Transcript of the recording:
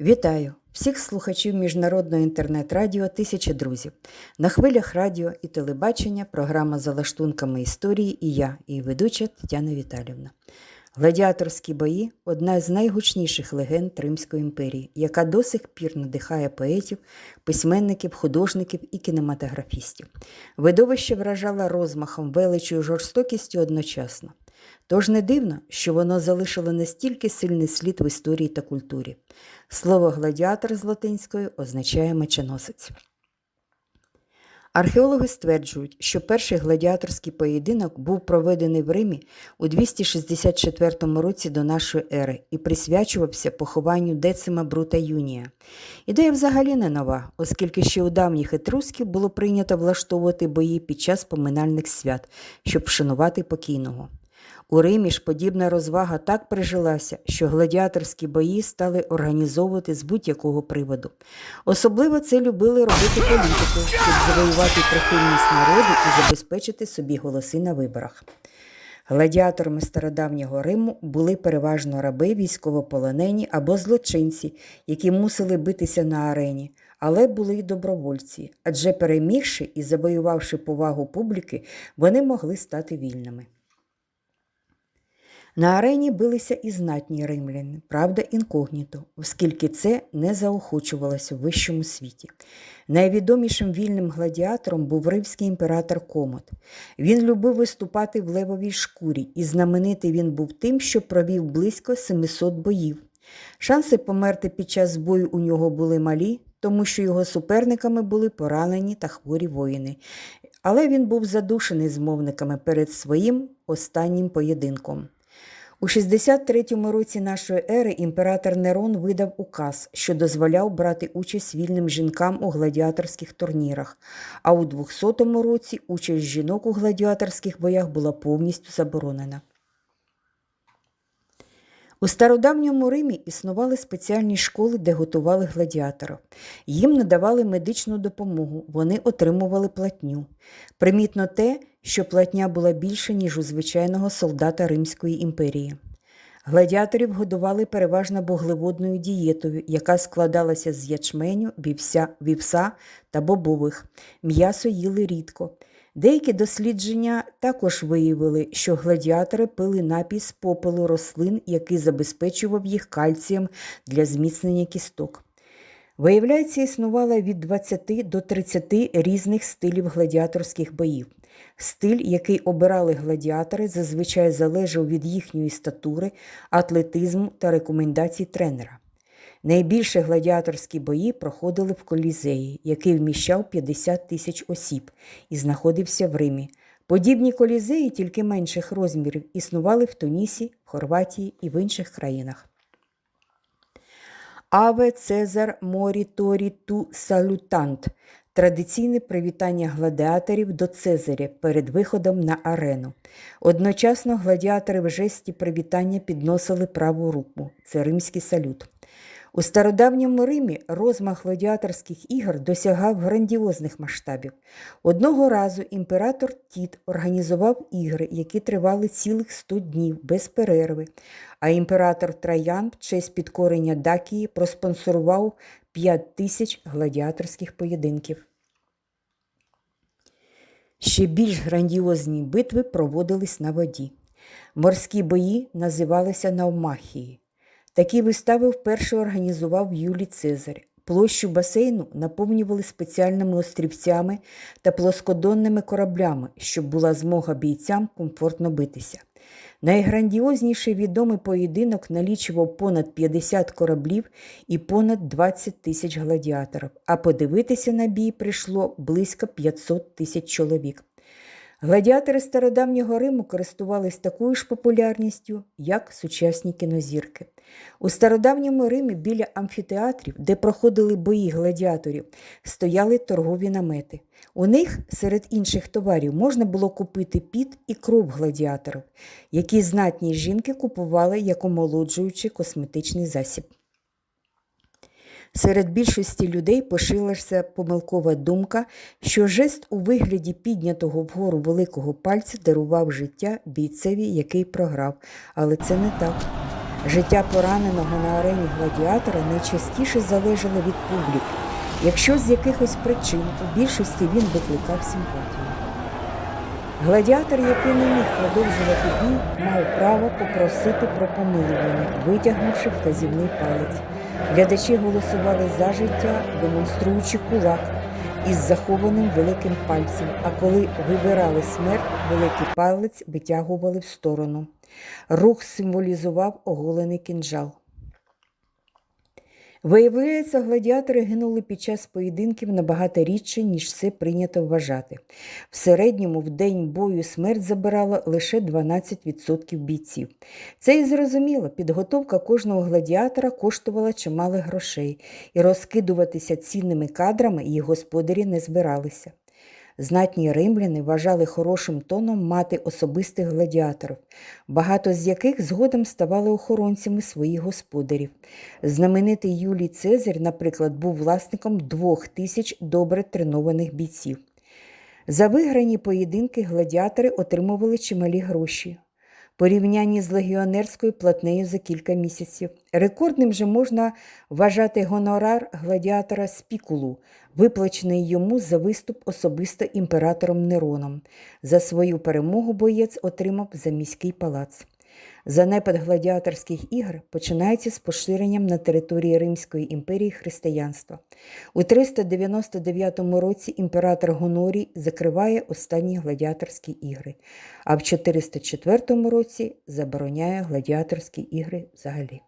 Вітаю всіх слухачів міжнародного інтернет-радіо Тисячі друзів. На хвилях радіо і телебачення програма за лаштунками історії і я, її ведуча Тетяна Віталівна. Гладіаторські бої одна з найгучніших легенд Римської імперії, яка до сих пір надихає поетів, письменників, художників і кінематографістів. Видовище вражало розмахом, величою, жорстокістю одночасно. Тож не дивно, що воно залишило настільки сильний слід в історії та культурі. Слово гладіатор з латинської означає меченосець. Археологи стверджують, що перший гладіаторський поєдинок був проведений в Римі у 264 році до нашої ери і присвячувався похованню Децима Брута Юнія. Ідея взагалі не нова, оскільки ще у давніх етрусків було прийнято влаштовувати бої під час поминальних свят, щоб вшанувати покійного. У Римі ж подібна розвага так прижилася, що гладіаторські бої стали організовувати з будь-якого приводу. Особливо це любили робити політики, щоб завоювати прихильність народу і забезпечити собі голоси на виборах. Гладіаторами стародавнього Риму були переважно раби, військовополонені або злочинці, які мусили битися на арені, але були й добровольці, адже перемігши і завоювавши повагу публіки, вони могли стати вільними. На арені билися і знатні римляни, правда, інкогніто, оскільки це не заохочувалося в вищому світі. Найвідомішим вільним гладіатором був римський імператор Комот. Він любив виступати в левовій шкурі, і знаменитий він був тим, що провів близько 700 боїв. Шанси померти під час бою у нього були малі, тому що його суперниками були поранені та хворі воїни. Але він був задушений змовниками перед своїм останнім поєдинком. У 63-му році нашої ери імператор Нерон видав указ, що дозволяв брати участь вільним жінкам у гладіаторських турнірах, а у 200-му році участь жінок у гладіаторських боях була повністю заборонена. У стародавньому Римі існували спеціальні школи, де готували гладіаторів. Їм надавали медичну допомогу, вони отримували платню. Примітно те, що платня була більше, ніж у звичайного солдата Римської імперії. Гладіаторів годували переважно вуглеводною дієтою, яка складалася з ячменю, вівся, вівса та бобових. М'ясо їли рідко. Деякі дослідження також виявили, що гладіатори пили напій з попелу рослин, який забезпечував їх кальцієм для зміцнення кісток. Виявляється, існувало від 20 до 30 різних стилів гладіаторських боїв. Стиль, який обирали гладіатори, зазвичай залежав від їхньої статури, атлетизму та рекомендацій тренера. Найбільше гладіаторські бої проходили в колізеї, який вміщав 50 тисяч осіб і знаходився в Римі. Подібні колізеї, тільки менших розмірів, існували в Тунісі, Хорватії і в інших країнах. Аве Цезар Морі Торі Ту Салютант традиційне привітання гладіаторів до Цезаря перед виходом на арену. Одночасно гладіатори в жесті привітання підносили праву руку це римський салют. У стародавньому Римі розмах гладіаторських ігор досягав грандіозних масштабів. Одного разу імператор Тіт організував ігри, які тривали цілих 100 днів без перерви, а імператор Траян в честь підкорення Дакії проспонсорував 5 тисяч гладіаторських поєдинків. Ще більш грандіозні битви проводились на воді. Морські бої називалися Навмахії. Такі вистави вперше організував Юлій Цезар. Площу басейну наповнювали спеціальними острівцями та плоскодонними кораблями, щоб була змога бійцям комфортно битися. Найграндіозніший відомий поєдинок налічував понад 50 кораблів і понад 20 тисяч гладіаторів, а подивитися на бій прийшло близько 500 тисяч чоловік. Гладіатори стародавнього Риму користувались такою ж популярністю, як сучасні кінозірки. У стародавньому Римі біля амфітеатрів, де проходили бої гладіаторів, стояли торгові намети. У них серед інших товарів можна було купити піт і кров гладіаторів, які знатні жінки купували як омолоджуючий косметичний засіб. Серед більшості людей поширилася помилкова думка, що жест у вигляді піднятого вгору великого пальця дарував життя бійцеві, який програв, але це не так. Життя пораненого на арені гладіатора найчастіше залежало від публіки, якщо з якихось причин у більшості він викликав симпатію. Гладіатор, який не міг продовжувати бій, мав право попросити про помилування, витягнувши вказівний палець. Глядачі голосували за життя, демонструючи кулак із захованим великим пальцем, а коли вибирали смерть, великий палець витягували в сторону. Рух символізував оголений кінжал. Виявляється, гладіатори гинули під час поєдинків набагато рідше, ніж це прийнято вважати. В середньому в день бою смерть забирала лише 12% бійців. Це і зрозуміло, підготовка кожного гладіатора коштувала чимало грошей, і розкидуватися цінними кадрами їх господарі не збиралися. Знатні римляни вважали хорошим тоном мати особистих гладіаторів, багато з яких згодом ставали охоронцями своїх господарів. Знаменитий Юлій Цезарь, наприклад, був власником двох тисяч добре тренованих бійців. За виграні поєдинки гладіатори отримували чималі гроші. Порівнянні з легіонерською платнею за кілька місяців. Рекордним же можна вважати гонорар гладіатора Спікулу, виплачений йому за виступ особисто імператором Нероном. За свою перемогу боєць отримав за міський палац. Занепад гладіаторських ігор починається з поширенням на території Римської імперії християнства. У 399 році імператор Гонорій закриває останні гладіаторські ігри, а в 404 році забороняє гладіаторські ігри взагалі.